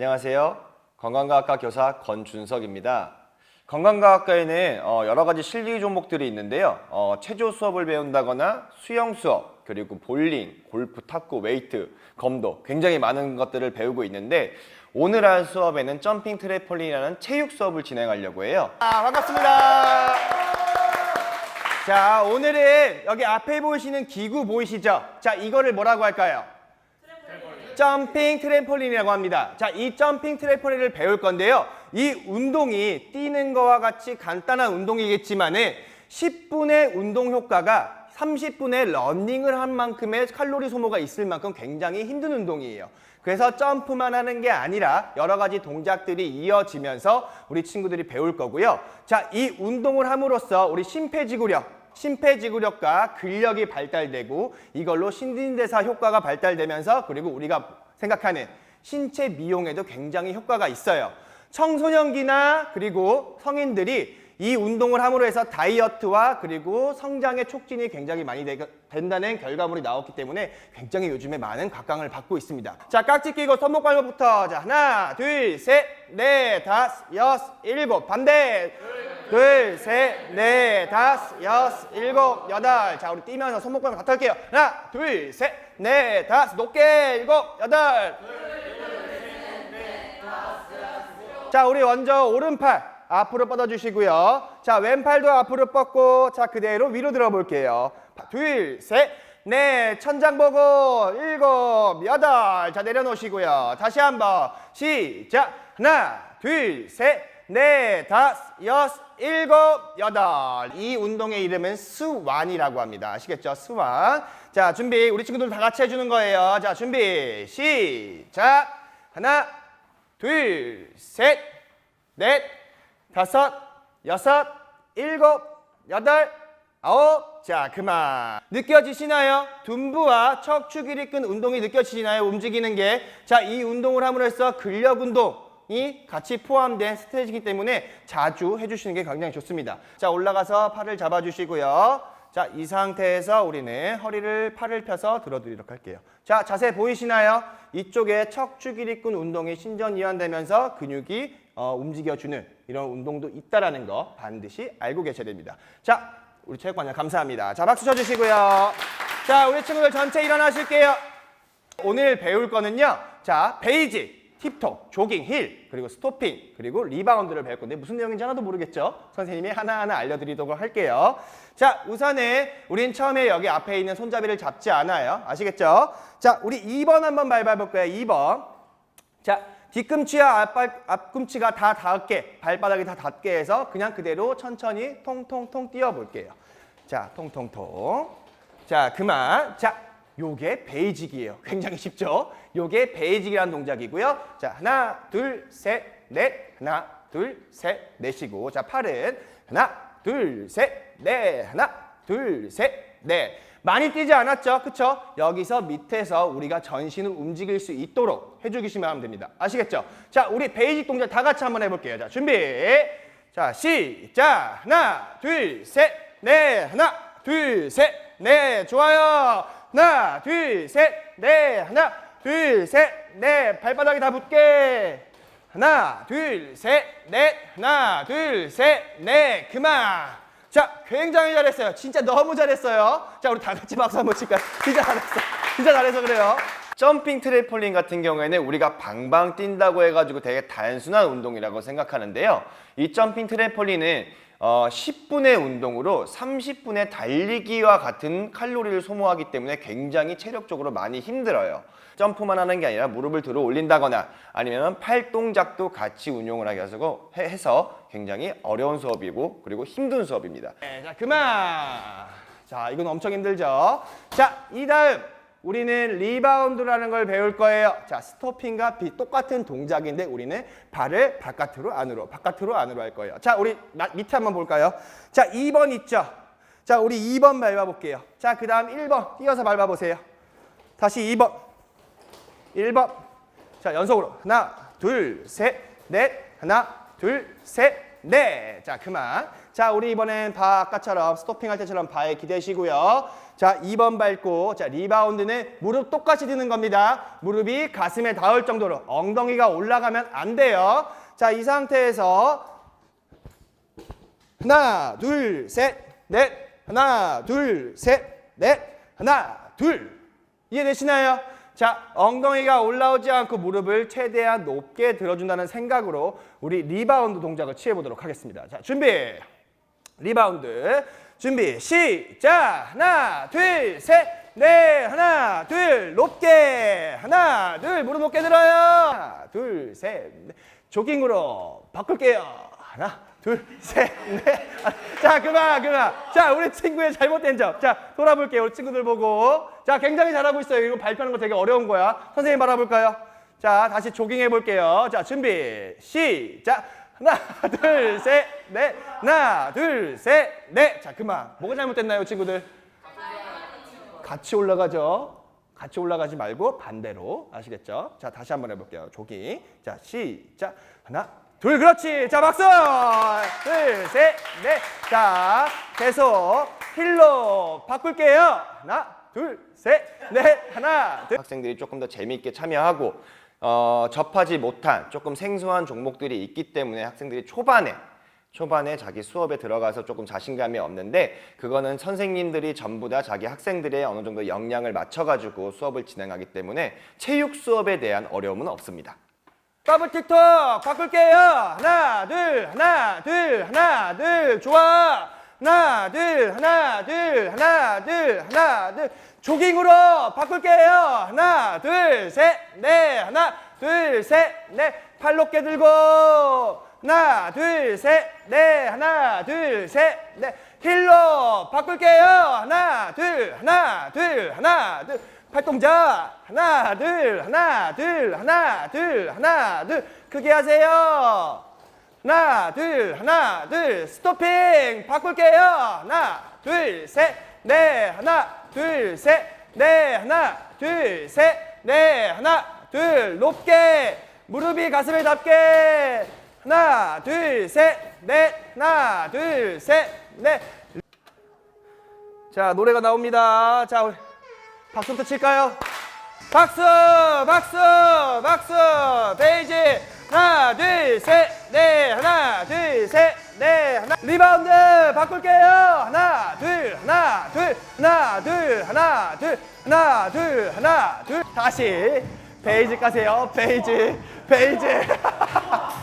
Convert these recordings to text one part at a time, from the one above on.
안녕하세요. 건강과학과 교사 권준석입니다. 건강과학과에는 어, 여러 가지 실기 종목들이 있는데요. 어, 체조 수업을 배운다거나 수영 수업, 그리고 볼링, 골프, 탁구, 웨이트, 검도 굉장히 많은 것들을 배우고 있는데 오늘 할 수업에는 점핑 트래폴린이라는 체육 수업을 진행하려고 해요. 아, 반갑습니다. 자, 오늘은 여기 앞에 보이시는 기구 보이시죠? 자, 이거를 뭐라고 할까요? 점핑 트램폴린이라고 합니다. 자, 이 점핑 트램폴린을 배울 건데요. 이 운동이 뛰는 거와 같이 간단한 운동이겠지만은 10분의 운동 효과가 30분의 러닝을 한 만큼의 칼로리 소모가 있을 만큼 굉장히 힘든 운동이에요. 그래서 점프만 하는 게 아니라 여러 가지 동작들이 이어지면서 우리 친구들이 배울 거고요. 자, 이 운동을 함으로써 우리 심폐지구력, 심폐지구력과 근력이 발달되고 이걸로 신진대사 효과가 발달되면서 그리고 우리가 생각하는 신체 미용에도 굉장히 효과가 있어요. 청소년기나 그리고 성인들이 이 운동을 함으로 해서 다이어트와 그리고 성장의 촉진이 굉장히 많이 되- 된다는 결과물이 나왔기 때문에 굉장히 요즘에 많은 각광을 받고 있습니다. 자, 깍지 끼고 손목 발목부터. 자, 하나, 둘, 셋, 넷, 다섯, 여섯, 일곱. 반대. 둘, 셋, 넷, 다섯, 여섯, 일곱, 여덟. 자, 우리 뛰면서 손목 발목 다 털게요. 하나, 둘, 셋, 넷, 다섯, 높게, 일곱, 여덟. 자, 우리 먼저 오른팔 앞으로 뻗어주시고요. 자, 왼팔도 앞으로 뻗고, 자, 그대로 위로 들어볼게요. 바- 둘, 셋, 넷, 천장 보고, 일곱, 여덟. 자, 내려놓으시고요. 다시 한 번. 시작. 하나, 둘, 셋, 넷, 다섯, 여섯, 일곱, 여덟. 이 운동의 이름은 스완이라고 합니다. 아시겠죠? 스완. 자, 준비. 우리 친구들 다 같이 해주는 거예요. 자, 준비. 시작. 하나, 둘, 셋, 넷, 다섯, 여섯, 일곱, 여덟, 아홉. 자, 그만. 느껴지시나요? 둔부와 척추 길이 끈 운동이 느껴지시나요? 움직이는 게. 자, 이 운동을 함으로써 근력 운동 이 같이 포함된 스트레칭이기 때문에 자주 해주시는 게 굉장히 좋습니다. 자, 올라가서 팔을 잡아주시고요. 자, 이 상태에서 우리는 허리를 팔을 펴서 들어드리도록 할게요. 자, 자세 보이시나요? 이쪽에 척추 길이끈 운동이 신전 이완되면서 근육이 어, 움직여주는 이런 운동도 있다라는 거 반드시 알고 계셔야 됩니다. 자, 우리 체육관장 감사합니다. 자, 박수 쳐주시고요. 자, 우리 친구들 전체 일어나실게요. 오늘 배울 거는요. 자, 베이직, 팁톡, 조깅, 힐, 그리고 스토핑, 그리고 리바운드를 배울 건데 무슨 내용인지 하나도 모르겠죠? 선생님이 하나하나 알려드리도록 할게요. 자, 우선은 우린 처음에 여기 앞에 있는 손잡이를 잡지 않아요. 아시겠죠? 자, 우리 2번 한번 밟아볼 거예요. 2번. 자, 뒤꿈치와 앞발, 앞꿈치가 다 닿게, 발바닥이 다 닿게 해서 그냥 그대로 천천히 통통통 뛰어볼게요. 자, 통통통. 자, 그만. 자, 요게 베이직이에요. 굉장히 쉽죠? 요게 베이직이라는 동작이고요. 자, 하나, 둘, 셋, 넷. 하나, 둘, 셋, 넷이고. 자, 팔은 하나, 둘, 셋, 넷. 하나, 둘, 셋, 넷. 많이 뛰지 않았죠? 그쵸? 여기서 밑에서 우리가 전신을 움직일 수 있도록 해주시면 하면 됩니다. 아시겠죠? 자, 우리 베이직 동작 다 같이 한번 해볼게요. 자, 준비. 자, 시작. 하나, 둘, 셋, 넷. 하나, 둘, 셋, 넷. 좋아요. 하나, 둘, 셋, 넷. 하나, 둘, 셋, 넷. 발바닥이 다 붙게. 하나, 둘, 셋, 넷. 하나, 둘, 셋, 넷. 그만. 자, 굉장히 잘했어요. 진짜 너무 잘했어요. 자, 우리 다 같이 박수 한번 칠까요? 진짜 잘했어. 진짜 잘해서 그래요. 점핑 트래폴린 같은 경우에는 우리가 방방 뛴다고 해가지고 되게 단순한 운동이라고 생각하는데요. 이 점핑 트래폴린은 어, 10분의 운동으로 30분의 달리기와 같은 칼로리를 소모하기 때문에 굉장히 체력적으로 많이 힘들어요. 점프만 하는 게 아니라 무릎을 들어 올린다거나 아니면 팔 동작도 같이 운용을 하게 해서 해- 해서 굉장히 어려운 수업이고 그리고 힘든 수업입니다. 네, 자 그만. 자 이건 엄청 힘들죠. 자 이 다음 우리는 리바운드라는 걸 배울 거예요. 자 스토핑과 비 똑같은 동작인데 우리는 발을 바깥으로 안으로 바깥으로 안으로 할 거예요. 자 우리 나- 밑에 한번 볼까요? 자 2번 있죠. 자 우리 2번 밟아 볼게요. 자 그 다음 1번 뛰어서 밟아 보세요. 다시 2번. 1번. 자, 연속으로. 하나, 둘, 셋, 넷. 하나, 둘, 셋, 넷. 자, 그만. 자, 우리 이번엔 바 아까처럼 스토핑 할 때처럼 바에 기대시고요. 자, 2번 밟고 자, 리바운드는 무릎 똑같이 드는 겁니다. 무릎이 가슴에 닿을 정도로 엉덩이가 올라가면 안 돼요. 자, 이 상태에서 하나, 둘, 셋, 넷. 하나, 둘, 셋, 넷. 하나, 둘. 이해되시나요? 자, 엉덩이가 올라오지 않고 무릎을 최대한 높게 들어준다는 생각으로 우리 리바운드 동작을 취해보도록 하겠습니다. 자, 준비. 리바운드. 준비. 시작. 하나, 둘, 셋, 넷. 하나, 둘. 높게. 하나, 둘. 무릎 높게 들어요. 하나, 둘, 셋, 넷. 조깅으로 바꿀게요. 하나, 둘, 셋, 넷. 아, 자, 그만, 그만. 자, 우리 친구의 잘못된 점. 자, 돌아볼게요. 우리 친구들 보고. 자, 굉장히 잘하고 있어요. 이거 발표하는 거 되게 어려운 거야. 선생님 바라볼까요? 자, 다시 조깅 해 볼게요. 자, 준비. 시작. 하나, 둘, 셋, 넷. 하나, 둘, 셋, 넷. 자, 그만. 뭐가 잘못됐나요, 친구들? 같이 올라가죠. 같이 올라가지 말고 반대로 아시겠죠? 자 다시 한번 해볼게요. 조깅. 자 시작. 하나, 둘, 그렇지. 자 박수. 둘, 셋, 넷. 자 계속 힐로 바꿀게요. 하나, 둘, 셋, 넷. 하나, 둘. 학생들이 조금 더 재미있게 참여하고 어, 접하지 못한 조금 생소한 종목들이 있기 때문에 학생들이 초반에 초반에 자기 수업에 들어가서 조금 자신감이 없는데 그거는 선생님들이 전부 다 자기 학생들의 어느 정도 역량을 맞춰가지고 수업을 진행하기 때문에 체육 수업에 대한 어려움은 없습니다. 더블 틱톡 바꿀게요. 하나 둘 하나 둘 하나 둘 좋아. 하나 둘 하나 둘 하나 둘 하나 둘 조깅으로 바꿀게요. 하나 둘 셋 넷 하나 둘 셋 넷 팔 높게 들고 하나 둘 셋 넷 하나 둘 셋 넷 힐로 바꿀게요. 하나 둘 하나 둘 하나 둘 팔동작 하나 둘 하나 둘 하나 둘 하나 둘 크게 하세요. 하나 둘 하나 둘 스토핑 바꿀게요. 하나 둘 셋 넷 하나 둘셋넷 하나 둘셋넷 하나 둘 높게. 무릎이 가슴에 닿게. 하나 둘 셋 넷 하나 둘 셋 넷. 자 노래가 나옵니다. 자 우리 박수부터 칠까요? 박수 박수 박수. 베이지. 하나 둘 셋 넷 하나 둘 셋 넷 하나 리바운드 바꿀게요 하나 둘 하나 둘 하나 둘 하나 둘 하나 둘 하나 둘 다시 베이지 까세요 베이지 베이지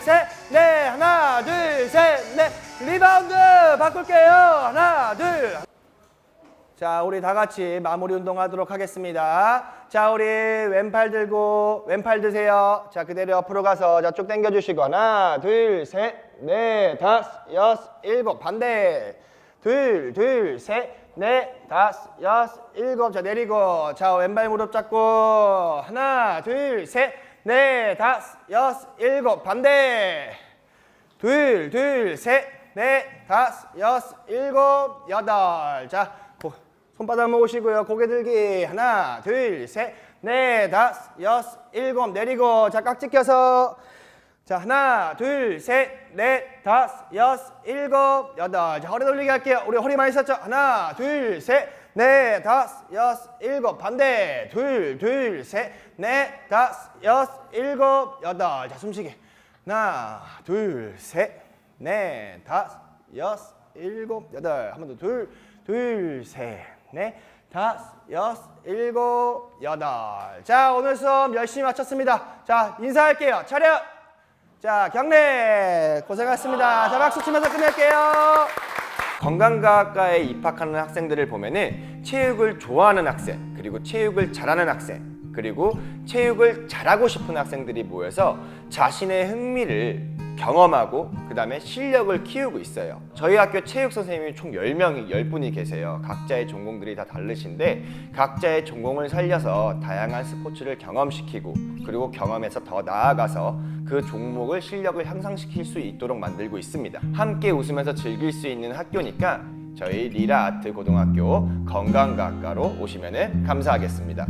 셋, 넷, 하나, 둘, 셋, 넷. 리바운드 바꿀게요. 하나, 둘. 자, 우리 다 같이 마무리 운동 하도록 하겠습니다. 자, 우리 왼팔 들고 왼팔 드세요. 자, 그대로 옆으로 가서 자, 쭉 당겨 주시고 하나, 둘, 셋, 넷, 다섯, 여섯, 일곱 반대. 둘, 둘, 셋, 넷, 다섯, 여섯, 일곱. 자, 내리고. 자, 왼발 무릎 잡고 하나, 둘, 셋, 넷, 다섯, 여섯, 일곱 반대. 둘, 둘, 셋, 넷, 다섯, 여섯, 일곱, 여덟. 자, 고- 손바닥 모으시고요. 고개 들기. 하나, 둘, 셋, 넷, 다섯, 여섯, 일곱. 내리고. 자, 깍지 껴서. 자, 하나, 둘, 셋, 넷, 다섯, 여섯, 일곱, 여덟. 자, 허리 돌리기 할게요. 우리 허리 많이 썼죠? 하나, 둘, 셋, 넷, 다섯, 여섯, 일곱. 반대. 둘, 둘, 셋, 넷, 다섯, 여섯, 일곱, 여덟. 자, 숨쉬기. 하나, 둘, 셋, 넷, 다섯, 여섯, 일곱, 여덟. 한 번 더. 둘, 둘, 셋, 넷, 다섯, 여섯, 일곱, 여덟. 자, 오늘 수업 열심히 마쳤습니다. 자, 인사할게요. 차렷! 자, 경례! 고생하셨습니다. 자, 박수 치면서 끝낼게요. 건강과학과에 입학하는 학생들을 보면은 체육을 좋아하는 학생, 그리고 체육을 잘하는 학생, 그리고 체육을 잘하고 싶은 학생들이 모여서 자신의 흥미를 경험하고 그 다음에 실력을 키우고 있어요. 저희 학교 체육 선생님이 총 10명이 10분이 계세요. 각자의 전공들이 다 다르신데 각자의 전공을 살려서 다양한 스포츠를 경험시키고 그리고 경험해서 더 나아가서 그 종목을 실력을 향상시킬 수 있도록 만들고 있습니다. 함께 웃으면서 즐길 수 있는 학교니까 저희 리라 아트 고등학교 건강과학과로 오시면 감사하겠습니다.